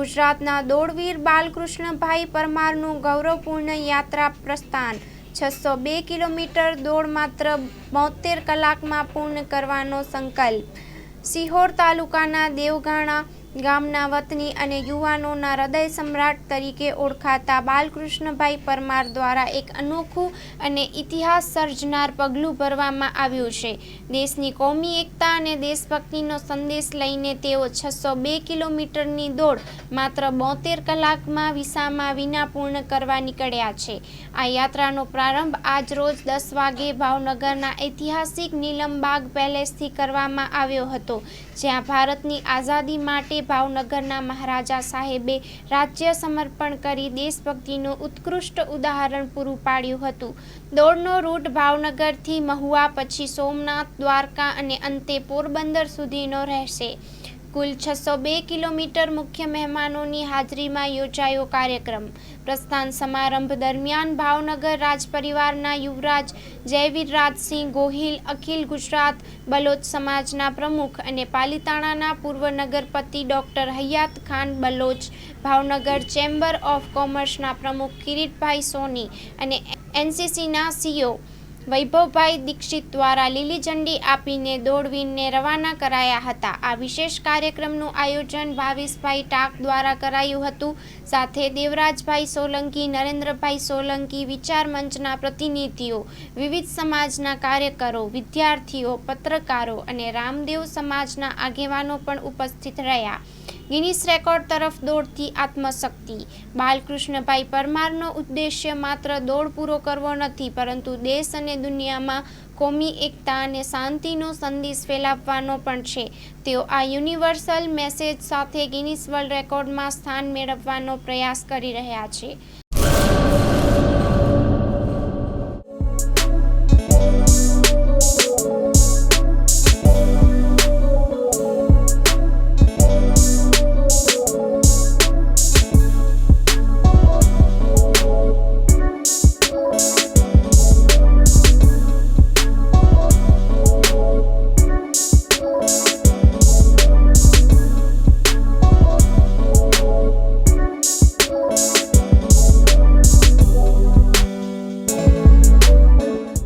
ગુજરાતના દોડવીર બાલકૃષ્ણભાઈ પરમારનું ગૌરવપૂર્ણ યાત્રા પ્રસ્થાન. છસો બે કિલોમીટર દોડ માત્ર બોતેર કલાકમાં પૂર્ણ કરવાનો સંકલ્પ. સિહોર તાલુકાના દેવગાણા ગામના વતની અને યુવાનોના હૃદય સમ્રાટ તરીકે ઓળખાતા બાલકૃષ્ણભાઈ પરમાર દ્વારા એક અનોખું અને ઇતિહાસ સર્જનાર પગલું ભરવામાં આવ્યું છે. દેશની કોમી એકતા અને દેશભક્તિનો સંદેશ લઈને તેઓ છસો બે કિલોમીટરની દોડ માત્ર બોતેર કલાકમાં વિસામાં વિના પૂર્ણ કરવા નીકળ્યા છે. આ યાત્રાનો પ્રારંભ આજ રોજ દસ વાગે ભાવનગરના ઐતિહાસિક નીલમબાગ પેલેસથી કરવામાં આવ્યો હતો, જ્યાં ભારતની આઝાદી માટે ભાવનગરના મહારાજા સાહેબે રાજ્ય સમર્પણ કરી દેશભક્તિનું ઉત્કૃષ્ટ ઉદાહરણ પૂરું પાડ્યું હતું. દોડનો રૂટ ભાવનગરથી મહુવા, પછી સોમનાથ, દ્વારકા અને અંતે પોરબંદર સુધીનો રહેશે. કુલ છસો બે કિલોમીટર મુખ્ય મહેમાનોની હાજરીમાં યોજાયો કાર્યક્રમ. પ્રસ્થાન સમારંભ દરમિયાન ભાવનગર રાજપરિવારના યુવરાજ જયવીરરાજસિંહ ગોહિલ, અખિલ ગુજરાત, બલોચ સમાજના પ્રમુખ અને પાલિતાણાના પૂર્વ નગરપતિ doctor Hayat Khan Baloch, Bhavnagar chamber of કોમર્સના પ્રમુખ કિરીટભાઈ સોની અને એનસીસીના સીઓ વૈભવભાઈ દીક્ષિત દ્વારા લીલી ઝંડી આપીને દોડવીને રવાના કરાયા હતા. આ વિશેષ કાર્યક્રમનું આયોજન ભાવેશભાઈ ટાક દ્વારા કરાયું હતું. સાથે દેવરાજભાઈ સોલંકી, નરેન્દ્રભાઈ સોલંકી વિચાર મંચના પ્રતિનિધિઓ, વિવિધ સમાજના કાર્યકરો, વિદ્યાર્થીઓ, પત્રકારો અને રામદેવ સમાજના આગેવાનો પણ ઉપસ્થિત રહ્યા. ગિનિસ રેકોર્ડ તરફ દોડતી આત્મશક્તિ. બાલકૃષ્ણભાઈ પરમારનો ઉદ્દેશ્ય માત્ર દોડ પૂરો કરવો નથી, પરંતુ દેશ અને દુનિયામાં કોમી એકતા અને શાંતિનો સંદેશ ફેલાવવાનો પણ છે. તેઓ આ યુનિવર્સલ મેસેજ સાથે ગિનિસ વર્લ્ડ રેકોર્ડમાં સ્થાન મેળવવાનો પ્રયાસ કરી રહ્યા છે.